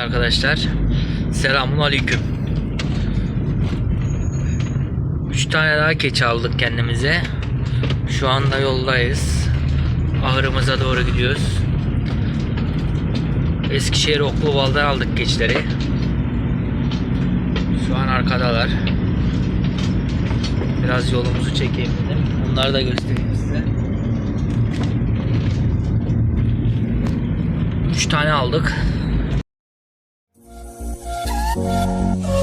Arkadaşlar. Selamun aleyküm. 3 tane daha keçi aldık kendimize. Şu anda yoldayız. Ahırımıza doğru gidiyoruz. Eskişehir Okluval'dan aldık keçileri. Şu an arkadalar. Biraz yolumuzu çekeyim dedim. Onları da göstereyim size. 3 tane aldık. Música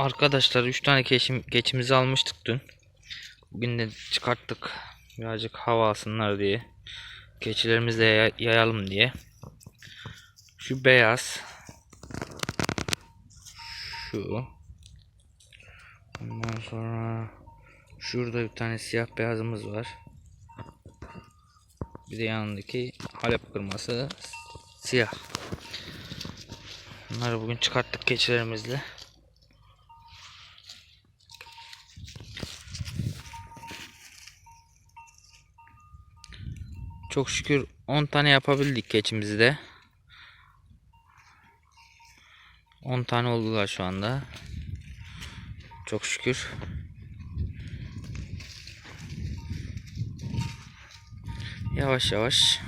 Arkadaşlar 3 tane keçim, keçimizi almıştık dün. Bugün de çıkarttık. Birazcık hava alsınlar diye. Keçilerimizi de yay- yayalım diye. Şu beyaz. Şu. Ondan sonra şurada bir tane siyah beyazımız var. Bir de yanındaki Halep kırması siyah. Bunları bugün çıkarttık keçilerimizle. Çok şükür 10 tane yapabildik keçimizi de. 10 tane oldular şu anda. Çok şükür. Yavaş yavaş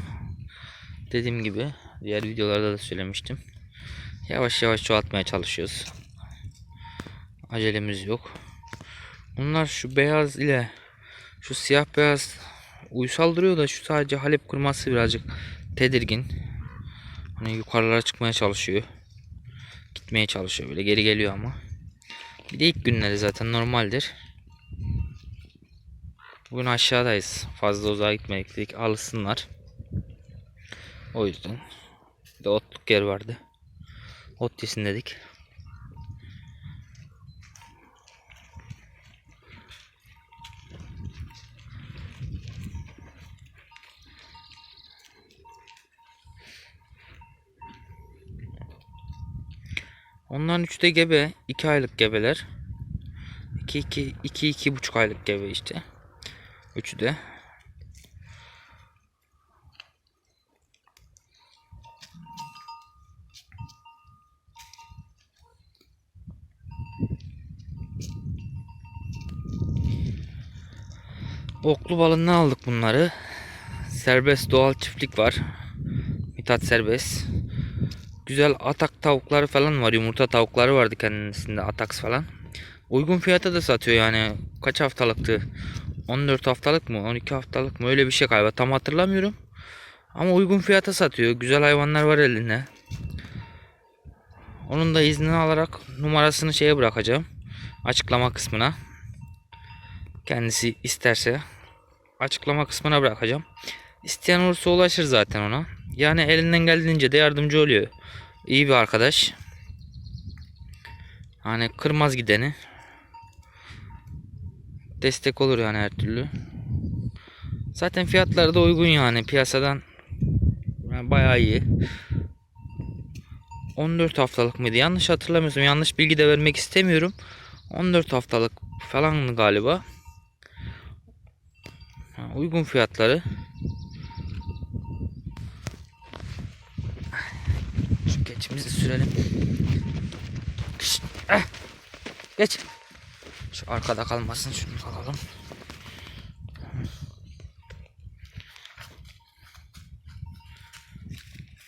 dediğim gibi diğer videolarda da söylemiştim. Yavaş yavaş çoğaltmaya çalışıyoruz. Acelemiz yok. Bunlar şu beyaz ile şu siyah beyaz uysal duruyor da şu sadece Halep kurması birazcık tedirgin. Hani yukarılara çıkmaya çalışıyor. Gitmeye çalışıyor böyle geri geliyor ama. Bir de ilk günleri zaten normaldir. Bugün aşağıdayız. Fazla uzağa gitmedik dedik alışsınlar. O yüzden. Bir de otluk yer vardı. Ot yesin dedik. Onların üçü de gebe. 2 aylık gebeler. 2 2 2 iki buçuk aylık gebe işte. Üçü de. Oklu balından aldık bunları. Serbest doğal çiftlik var. Mithat serbest. Güzel atak tavukları falan var. Yumurta tavukları vardı kendisinde ataks falan. Uygun fiyata da satıyor yani. Kaç haftalıktı? 14 haftalık mı? 12 haftalık mı? Öyle bir şey galiba. Tam hatırlamıyorum. Ama uygun fiyata satıyor. Güzel hayvanlar var elinde. Onun da iznini alarak numarasını şeye bırakacağım. Açıklama kısmına. Kendisi isterse açıklama kısmına bırakacağım. İsteyen olursa ulaşır zaten ona. Yani elinden geldiğince de yardımcı oluyor. İyi bir arkadaş. Hani kırmaz gideni. Destek olur yani her türlü. Zaten fiyatları da uygun yani piyasadan yani bayağı iyi. 14 haftalık mıydı? Yanlış hatırlamıyorsam. Yanlış bilgi de vermek istemiyorum. 14 haftalık falan galiba. Uygun fiyatları. Şu Şşt, eh. Geç. Şu arkada kalmasın şunu alalım.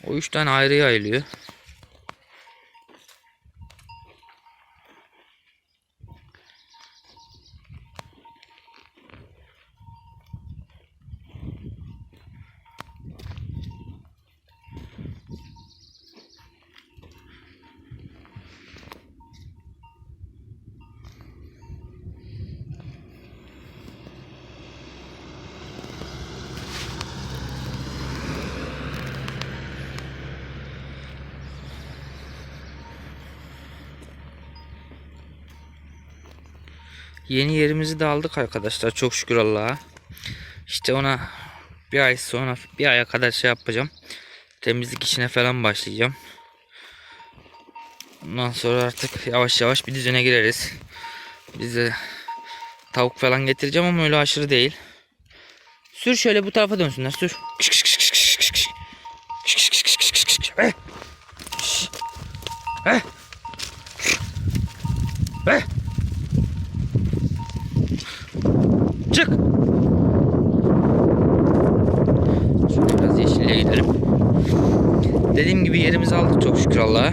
O üç tane ayrı yayılıyor. Yeni yerimizi de aldık arkadaşlar. Çok şükür Allah'a. İşte ona bir ay sonra bir aya kadar şey yapacağım. Temizlik işine falan başlayacağım. Ondan sonra artık yavaş yavaş bir düzene gireriz. Bize tavuk falan getireceğim ama öyle aşırı değil. Sür şöyle bu tarafa dönsünler sür. Kış. Eh. Eh. Eh. Çık. Şöyle yeşilliğe gidelim. Dediğim gibi yerimizi aldık çok şükür Allah'a.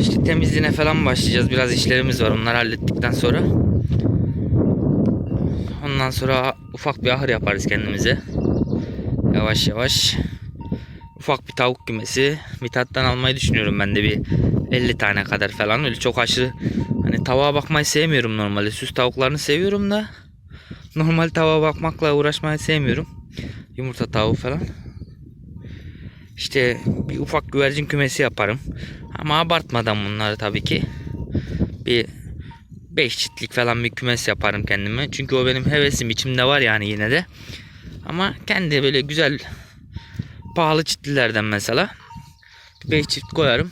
İşte temizliğine falan başlayacağız. Biraz işlerimiz var. Onları hallettikten sonra. Ondan sonra ufak bir ahır yaparız kendimize. Yavaş yavaş. Ufak bir tavuk kümesi. Mithat'tan almayı düşünüyorum ben de bir 50 tane kadar falan. Öyle çok aşırı hani tavuğa bakmayı sevmiyorum normalde. Süs tavuklarını seviyorum da normal tavuğa bakmakla uğraşmayı sevmiyorum. Yumurta tavuğu falan. İşte bir ufak güvercin kümesi yaparım. Ama abartmadan bunları tabii ki. Bir 5 çitlik falan bir kümes yaparım kendime. Çünkü o benim hevesim içimde var yani yine de. Ama kendi böyle güzel pahalı çitlilerden mesela 5 çift koyarım.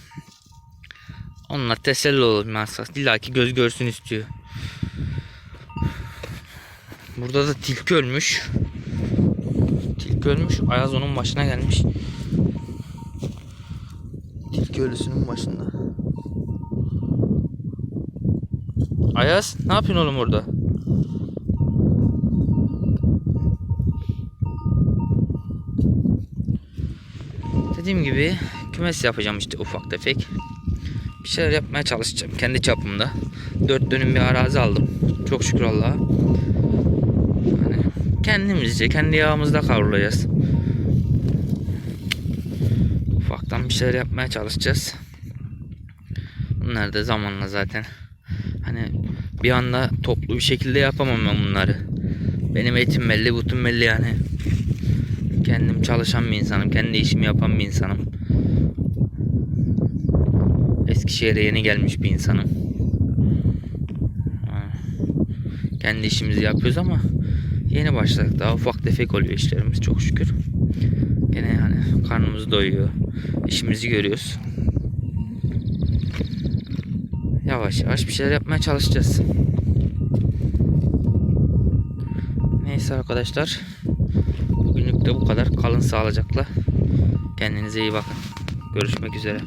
Onunla teselli olur maksat. İlla ki göz görsün istiyor. Burada da tilki ölmüş. Ölmüş. Ayaz onun başına gelmiş. Tilki ölüsünün başında. Ayaz ne yapıyorsun oğlum orada? Dediğim gibi kümes yapacağım işte ufak tefek. Bir şeyler yapmaya çalışacağım kendi çapımda. Dört dönüm bir arazi aldım. Çok şükür Allah'a. Kendimizce kendi yağımızda kavrulacağız. Ufaktan bir şeyler yapmaya çalışacağız. Bunlar da zamanla zaten. Hani bir anda toplu bir şekilde yapamam ben bunları. Benim etim belli, butum belli yani. Kendim çalışan bir insanım. Kendi işimi yapan bir insanım. Eskişehir'e yeni gelmiş bir insanım. Kendi işimizi yapıyoruz ama yeni başladık. Daha ufak tefek oluyor işlerimiz çok şükür. Gene yani karnımız doyuyor. İşimizi görüyoruz. Yavaş yavaş bir şeyler yapmaya çalışacağız. Neyse arkadaşlar. Bugünlük de bu kadar. Kalın sağlıcakla. Kendinize iyi bakın. Görüşmek üzere.